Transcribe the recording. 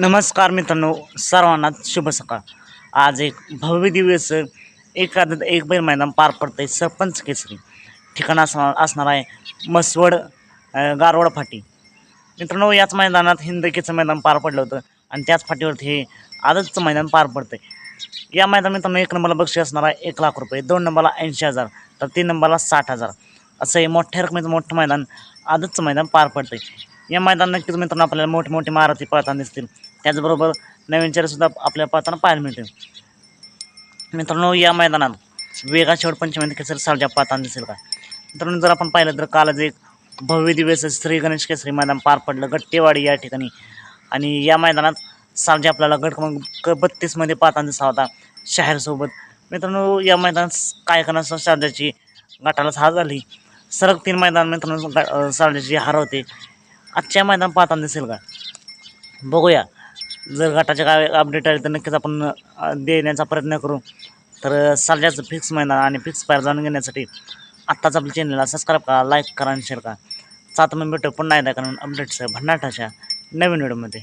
नमस्कार मित्रांनो सर्वांना शुभ सकाळ. आज एक भव्य दिवस एक एक बैल मैदान पार पडतंय सरपंच केसरी. ठिकाण असणार असणार आहे मसवड गारवड फाटी. मित्रांनो याच मैदानात हिंदकीचं मैदान पार पडलं होतं आणि त्याच फाटीवरती हे आजचं मैदान पार पडतंय. या मैदान मित्रांनो एक नंबरला बक्षीस असणार आहे एक लाख रुपये दोन नंबरला ऐंशी हजार तर तीन नंबरला साठ हजार. असं हे मोठ्या रकमेचं मोठं मैदान आजचं मैदान पार पडतंय. या मैदान नक्कीच मित्रांनो आपल्याला मोठे मोठे मारुती पळताना दिसतील. त्याचबरोबर नवीन चेहरेसुद्धा आपल्या पाहताना पाहायला मिळतील. मित्रांनो या मैदानात वेगा शेवट पंचमी केसरी सावजा पाहताना दिसेल का? मित्रांनो जर आपण पाहिलं तर कालच एक भव्य दिवस श्री गणेश केसरी मैदान पार पडलं. गट्टेवाडी या ठिकाणी. आणि या मैदानात सावजी आपल्याला गट क्रमांक बत्तीसमध्ये पाहताना दिसला होता शहरसोबत मित्रांनो या मैदानात काय करणार? सावजाची गटालाच सहा झाली. सरग तीन मैदान मित्रांनो गा- सावजाची हार होते. आजच्या मैदान पाहताना दिसेल का? बघूया. जर गटाच्या काय अपडेट आले तर नक्कीच आपण देण्याचा प्रयत्न करू. तर सर्जाचं फिक्स मैदान आणि फिक्स पायर जाणून घेण्यासाठी आत्ताच आपल्या चॅनलला सबस्क्राईब करा लाईक करा आणि शेअर करा. सात मग भेटू पुन्हा एकदा कारण अपडेट्स भन्नाटाच्या नवीन व्हिडिओमध्ये